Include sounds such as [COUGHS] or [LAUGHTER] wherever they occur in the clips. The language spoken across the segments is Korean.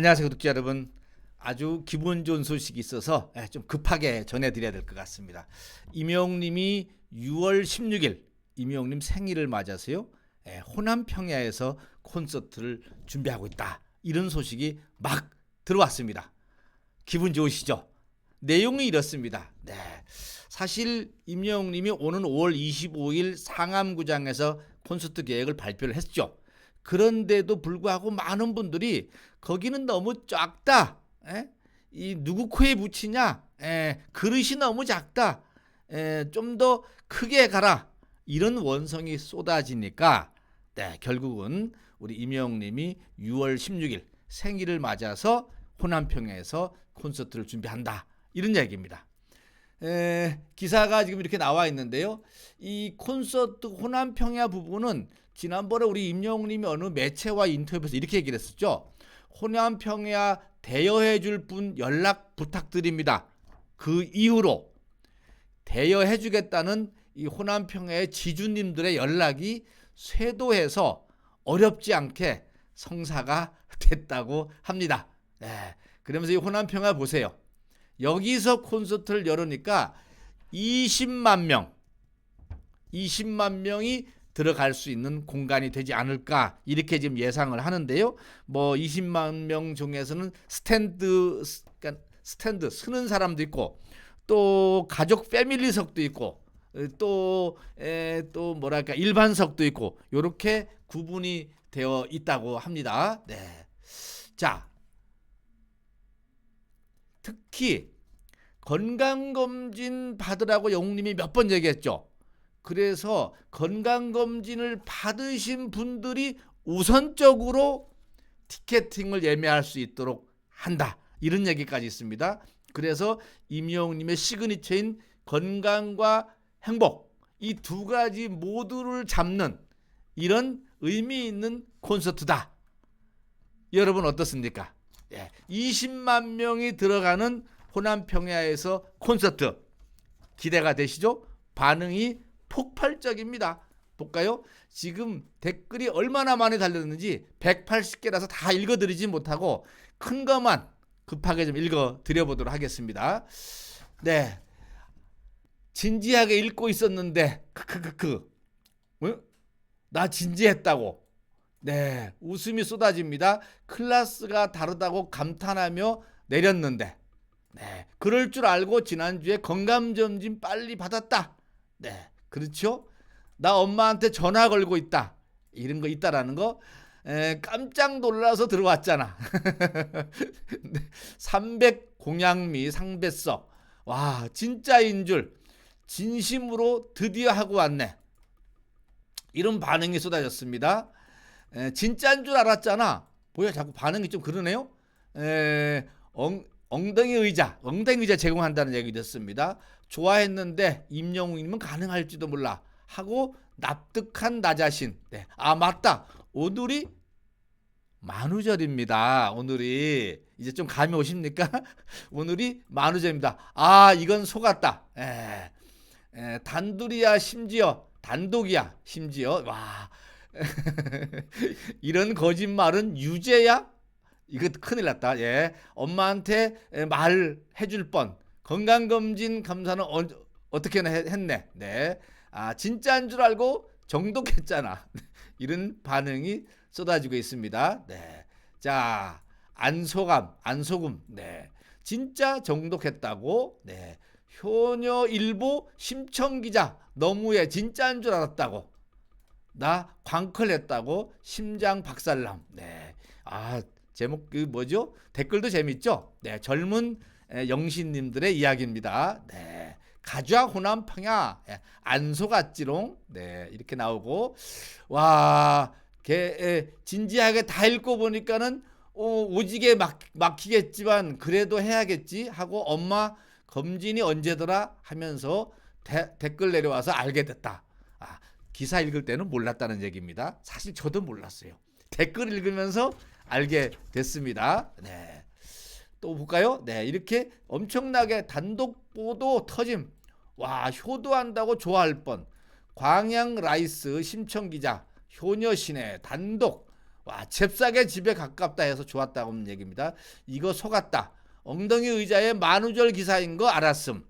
안녕하세요, 구독자 여러분. 아주 기분 좋은 소식이 있어서 예, 좀 급하게 전해드려야 될 것 같습니다. 임영님이 6월 16일 임영님 생일을 맞아서요. 예, 호남 평야에서 콘서트를 준비하고 있다. 이런 소식이 막 들어왔습니다. 기분 좋으시죠? 내용이 이렇습니다. 네. 사실 임영웅님이 오는 5월 25일 상암구장에서 콘서트 계획을 발표를 했죠. 그런데도 불구하고 많은 분들이 거기는 너무 작다. 에? 이 누구 코에 붙이냐? 에, 그릇이 너무 작다. 좀 더 크게 가라. 이런 원성이 쏟아지니까 네, 결국은 우리 임영웅님이 6월 16일 생일을 맞아서 호남평야에서 콘서트를 준비한다. 이런 얘기입니다. 에, 기사가 지금 이렇게 나와 있는데요. 이 콘서트 호남평야 부분은 지난번에 우리 임영웅님이 어느 매체와 인터뷰에서 이렇게 얘기를 했었죠. 호남 평야 대여해 줄 분 연락 부탁드립니다. 그 이후로 대여해 주겠다는 이 호남 평야의 지주님들의 연락이 쇄도해서 어렵지 않게 성사가 [LAUGHS] 됐다고 합니다. 네. 그러면서 이 호남 평야 보세요. 여기서 콘서트를 열으니까 20만 명, 20만 명이 들어갈 수 있는 공간이 되지 않을까 이렇게 지금 예상을 하는데요. 뭐 20만 명 중에서는 스탠드 그러니까 스탠드 쓰는 사람도 있고 또 가족 패밀리석도 있고 또또 뭐랄까 일반석도 있고 이렇게 구분이 되어 있다고 합니다. 네. 자, 특히 건강검진 받으라고 영웅님이 몇 번 얘기했죠. 그래서 건강검진을 받으신 분들이 우선적으로 티켓팅을 예매할 수 있도록 한다. 이런 얘기까지 있습니다. 그래서 임영웅님의 시그니처인 건강과 행복 이 두 가지 모두를 잡는 이런 의미 있는 콘서트다. 여러분 어떻습니까? 예, 20만 명이 들어가는 호남 평야에서 콘서트 기대가 되시죠? 반응이 폭발적입니다. 볼까요? 지금 댓글이 얼마나 많이 달렸는지 180개라서 다 읽어드리지 못하고 큰 것만 급하게 좀 읽어드려 보도록 하겠습니다. 네. 진지하게 읽고 있었는데 크크크크 어? 나 진지했다고 네 웃음이 쏟아집니다 클래스가 다르다고 감탄하며 내렸는데 네 그럴 줄 알고 지난주에 건강검진 빨리 받았다 네 그렇죠 나 엄마한테 전화 걸고 있다 이런 거 있다라는 거 에, 깜짝 놀라서 들어왔잖아 [LAUGHS] 300 공양미 상배석 와 진짜인 줄 진심으로 드디어 하고 왔네. 이런 반응이 쏟아졌습니다. 에, 진짜인 줄 알았잖아. 뭐야 자꾸 반응이 좀 그러네요. 에, 엉, 엉덩이 의자, 엉덩이 의자 제공한다는 얘기 듣습니다. 좋아했는데 임영웅님은 가능할지도 몰라 하고 납득한 나 자신. 네. 아 맞다. 오늘이 만우절입니다. 오늘이 이제 좀 감이 오십니까? [LAUGHS] 오늘이 만우절입니다. 아 이건 속았다. 에. 에, 단둘이야 심지어 단독이야 심지어 와 [LAUGHS] 이런 거짓말은 유죄야? 이거 큰일 났다. 예. 엄마한테 말 해줄 뻔. 건강검진 감사는 어, 어떻게 했네. 네. 아, 진짜인 줄 알고 정독했잖아. [LAUGHS] 이런 반응이 쏟아지고 있습니다. 네. 자, 안소감, 안소금. 네. 진짜 정독했다고. 네. 효녀일보 심청기자 너무해 진짜인 줄 알았다고 나 광클했다고 심장 박살남 네 아 제목 그 뭐죠 댓글도 재밌죠 네 젊은 영신님들의 이야기입니다 네 가좌 호남 평야 예, 안소 같지롱 네 이렇게 나오고 와 개, 진지하게 다 읽고 보니까는 어, 오지게 막, 막히겠지만 그래도 해야겠지 하고 엄마 검진이 언제더라 하면서 대, 댓글 내려와서 알게 됐다. 아, 기사 읽을 때는 몰랐다는 얘기입니다. 사실 저도 몰랐어요. 댓글 읽으면서 알게 됐습니다. 네. 또 볼까요? 네, 이렇게 엄청나게 단독 보도 터짐. 와, 효도한다고 좋아할 뻔. 광양 라이스 심청 기자 효녀신의 단독. 와 잽싸게 집에 가깝다 해서 좋았다고 하는 얘기입니다. 이거 속았다. 엉덩이 의자에 만우절 기사인 거 알았음.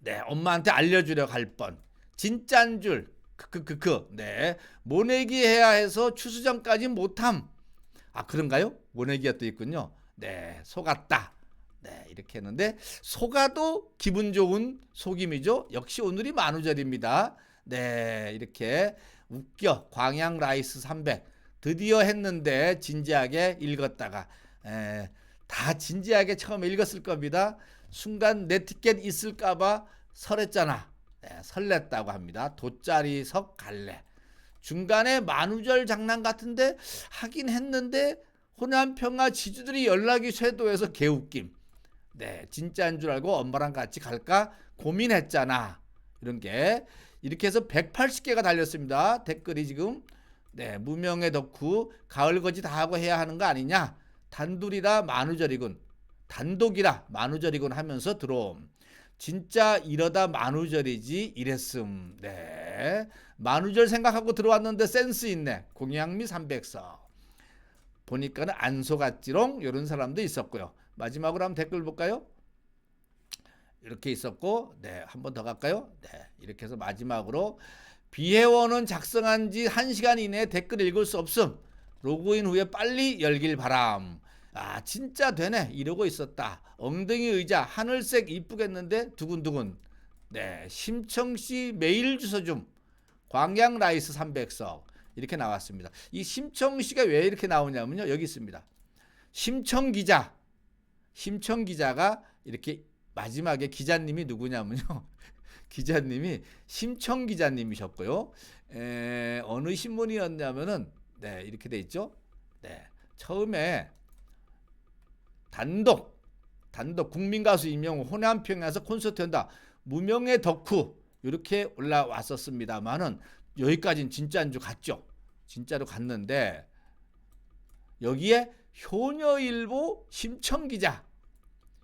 네, 엄마한테 알려주려 갈 뻔. 진짠 줄. 크크크크. 네, 모내기 해야 해서 추수전까지 못함. 아 그런가요? 모내기가 또 있군요. 네, 속았다. 네, 이렇게 했는데 속아도 기분 좋은 속임이죠. 역시 오늘이 만우절입니다. 네, 이렇게 웃겨 광양 라이스 300 드디어 했는데 진지하게 읽었다가 에, 다 진지하게 처음에 읽었을 겁니다. 순간 내 티켓 있을까봐 설했잖아. 네, 설렜다고 합니다. 돗자리석 갈래. 중간에 만우절 장난 같은데 하긴 했는데 호남평화 지주들이 연락이 쇄도해서 개웃김. 네, 진짜인 줄 알고 엄마랑 같이 갈까 고민했잖아. 이런 게 이렇게 해서 180개가 달렸습니다. 댓글이 지금 네, 무명의 덕후 가을거지 다 하고 해야 하는 거 아니냐? 단둘이라 만우절이군. 단독이라 만우절이군 하면서 들어옴. 진짜 이러다 만우절이지 이랬음. 네. 만우절 생각하고 들어왔는데 센스 있네. 공양미 300석. 보니까는 안 속았지롱 이런 사람도 있었고요. 마지막으로 한번 댓글 볼까요? 이렇게 있었고, 네, 한 번 더 갈까요? 네, 이렇게 해서 마지막으로 비회원은 작성한 지 1시간 이내에 댓글 읽을 수 없음. 로그인 후에 빨리 열길 바람. 아, 진짜 되네. 이러고 있었다. 엉덩이 의자 하늘색 이쁘겠는데 두근두근. 네, 심청씨 메일 주소 좀. 광양 라이스 300석. 이렇게 나왔습니다. 이 심청씨가 왜 이렇게 나오냐면요. 여기 있습니다. 심청 기자. 심청 기자가 이렇게 마지막에 기자님이 누구냐면요. [LAUGHS] 기자님이 심청 기자님이셨고요. 에, 어느 신문이었냐면은 네, 이렇게 돼 있죠. 네. 처음에 단독 단독 국민 가수 임영웅 호남평에서 콘서트 한다. 무명의 덕후 이렇게 올라왔었습니다만은 여기까지는 진짜인 줄 갔죠. 진짜로 갔는데 여기에 효녀일보 심청 기자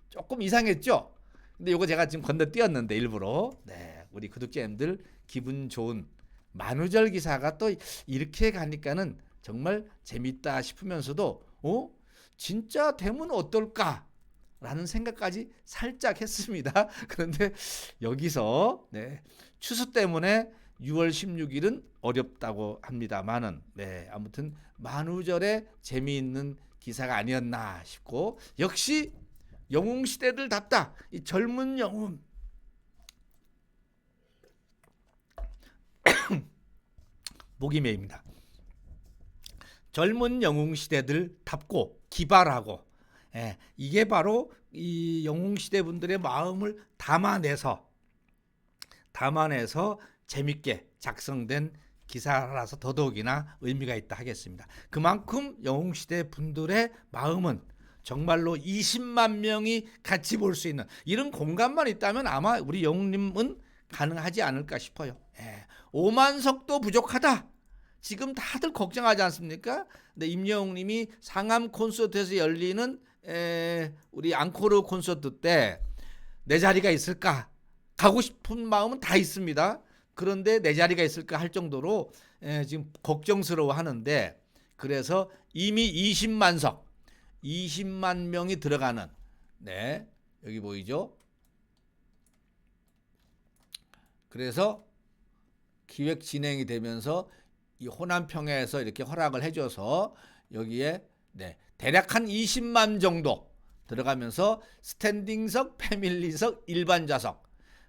조금 이상했죠. 근데 이거 제가 지금 건너뛰었는데 일부러 네 우리 구독자님들 기분 좋은 만우절 기사가 또 이렇게 가니까는 정말 재밌다 싶으면서도 어 진짜 되면 어떨까? 라는 생각까지 살짝 했습니다. [LAUGHS] 그런데 여기서 네, 추수 때문에 6월 16일은 어렵다고 합니다만은 네, 아무튼 만우절에 재미있는 기사가 아니었나 싶고 역시 영웅 시대들답다. 이 젊은 영웅 [COUGHS] 목이 메입니다. 젊은 영웅 시대들답고 기발하고 예, 이게 바로 이 영웅 시대 분들의 마음을 담아내서 담아내서 재밌게 작성된 기사라서 더더욱이나 의미가 있다 하겠습니다. 그만큼 영웅 시대 분들의 마음은 정말로 20만 명이 같이 볼 수 있는 이런 공간만 있다면 아마 우리 영웅님은 가능하지 않을까 싶어요. 예, 5만 석도 부족하다. 지금 다들 걱정하지 않습니까? 근데 임영웅 님이 상암 콘서트에서 열리는 에, 우리 앙코르 콘서트 때 내 자리가 있을까? 가고 싶은 마음은 다 있습니다. 그런데 내 자리가 있을까 할 정도로 에, 지금 걱정스러워 하는데 그래서 이미 20만 석, 20만 명이 들어가는 네 여기 보이죠? 그래서 기획 진행이 되면서 이 호남평야에서 이렇게 허락을 해줘서 여기에 네, 대략 한 20만 정도 들어가면서 스탠딩석, 패밀리석, 일반 좌석.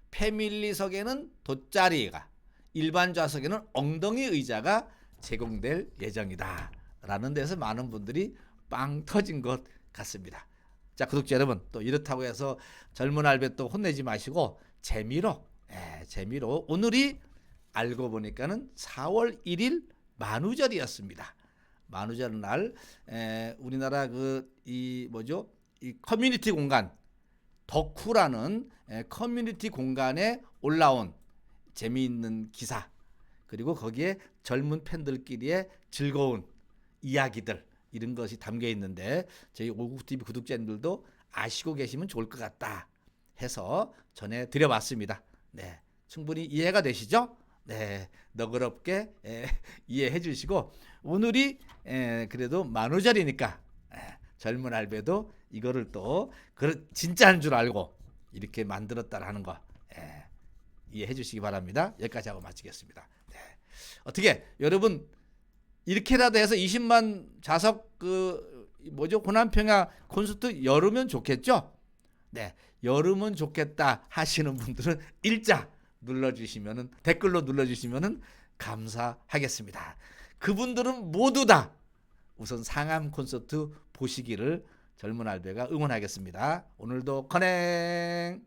패밀리석에는 돗자리가, 일반 좌석에는 엉덩이 의자가 제공될 예정이다. 라는 데서 많은 분들이 빵 터진 것 같습니다. 자, 구독자 여러분, 또 이렇다고 해서 젊은 알베 또 혼내지 마시고 재미로, 예, 재미로 오늘이 알고 보니까는 4월 1일 만우절이었습니다. 만우절 날 에, 우리나라 그 이 뭐죠? 이 커뮤니티 공간 덕후라는 에, 커뮤니티 공간에 올라온 재미있는 기사 그리고 거기에 젊은 팬들끼리의 즐거운 이야기들 이런 것이 담겨 있는데 저희 오국 TV 구독자님들도 아시고 계시면 좋을 것 같다 해서 전해 드려봤습니다. 네, 충분히 이해가 되시죠? 네, 너그럽게 예, [LAUGHS] 이해해 주시고 오늘이 예, 그래도 만우절이니까 예, 젊은 할배도 이거를 또 그 진짜인 줄 알고 이렇게 만들었다라는 거 예, 이해해 주시기 바랍니다. 여기까지 하고 마치겠습니다. 네. 어떻게 여러분 이렇게라도 해서 20만 좌석 그 뭐죠 호남평야 콘서트 열으면 좋겠죠? 네, 열으면 좋겠다 하시는 분들은 일자 눌러주시면은 댓글로 눌러주시면은 감사하겠습니다. 그분들은 모두 다 우선 상암 콘서트 보시기를 젊은 알베가 응원하겠습니다. 오늘도 커넥.